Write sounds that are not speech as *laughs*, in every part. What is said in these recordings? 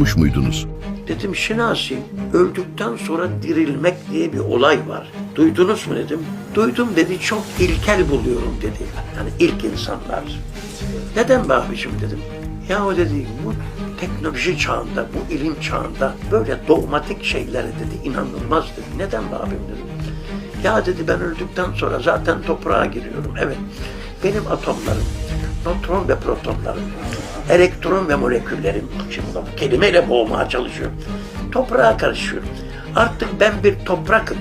duymuş muydunuz? Dedim Şinasi, öldükten sonra dirilmek diye bir olay var. Duydunuz mu dedim. Duydum dedi, çok ilkel buluyorum dedi. Yani ilk insanlar. Neden be abicim dedim. Ya o dedi, bu teknoloji çağında, bu ilim çağında böyle dogmatik şeylere dedi, inanılmaz dedi. Neden be abim dedim. Ya dedi ben öldükten sonra zaten toprağa giriyorum. Evet, benim atomlarım, nötron ve protonlarım, elektron ve moleküllerim, şimdi bu kelimeyle boğmaya çalışıyorum. Toprağa karışıyorum. Artık ben bir toprakım.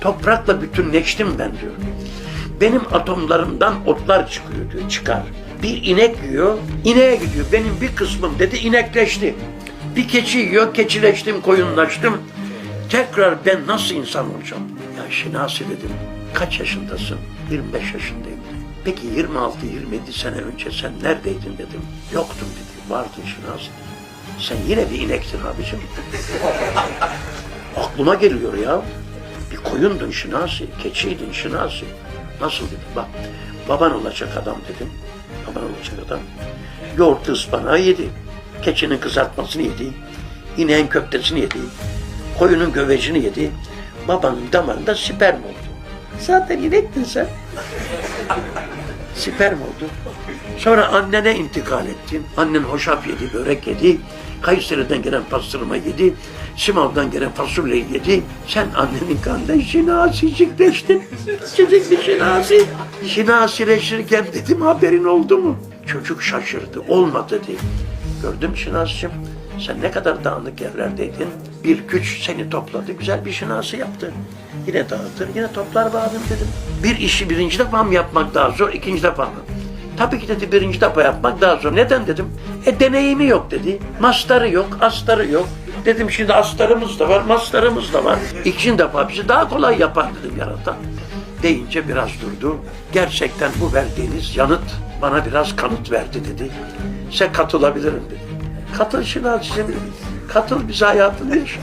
Toprakla bütünleştim ben diyor. Benim atomlarımdan otlar çıkıyor diyor, çıkar. Bir inek yiyor, ineğe gidiyor. Benim bir kısmım dedi inekleşti. Bir keçi yiyor, keçileştim, koyunlaştım. Tekrar ben nasıl insan olacağım? Ya Şinasi dedim, kaç yaşındasın? 25 yaşındayım. Peki 26-27 sene önce sen neredeydin dedim. Yoktum dedi, vardın Şinasi. Sen yine bir inektin abicim. Aklıma geliyor ya. Bir koyundun Şinasi, keçiydin Şinasi. Nasıl dedim bak, baban olacak adam dedim. Baban olacak adam. Yoğurtlu ıspanağı yedi. Keçinin kızartmasını yedi. İneğin köftesini yedi. Koyunun gövecini yedi. Babanın damarında sperm oldu. Zaten inektin sen. *laughs* Sperm oldu. Sonra annene intikal ettin. Annen hoşaf yedi, börek yedi. Kayseri'den gelen pastırma yedi. Simav'dan gelen fasulye yedi. Sen annenin kanından şinasicikleştin. Küçücük bir şinasi. Şinasileşirken dedim haberin oldu mu? Çocuk şaşırdı. Olmadı dedi. Gördün mü Şinasi'cim? Sen ne kadar dağınık yerlerdeydin. Bir güç seni topladı. Güzel bir şinası yaptı. Yine dağıtır, yine toplar bağırın dedim. Bir işi birinci defa mı yapmak daha zor, ikinci defa mı? Tabii ki dedi birinci defa yapmak daha zor. Neden dedim? E deneyimi yok dedi. Mastarı yok, astarı yok. Dedim şimdi astarımız da var, mastarımız da var. İkinci defa bizi daha kolay yapar dedim yaratan. Deyince biraz durdu. Gerçekten bu verdiğiniz yanıt bana biraz kanıt verdi dedi. Size katılabilirim dedi. Katıl Şinasi'cim dedi. Katıl bize hayatını yaşa.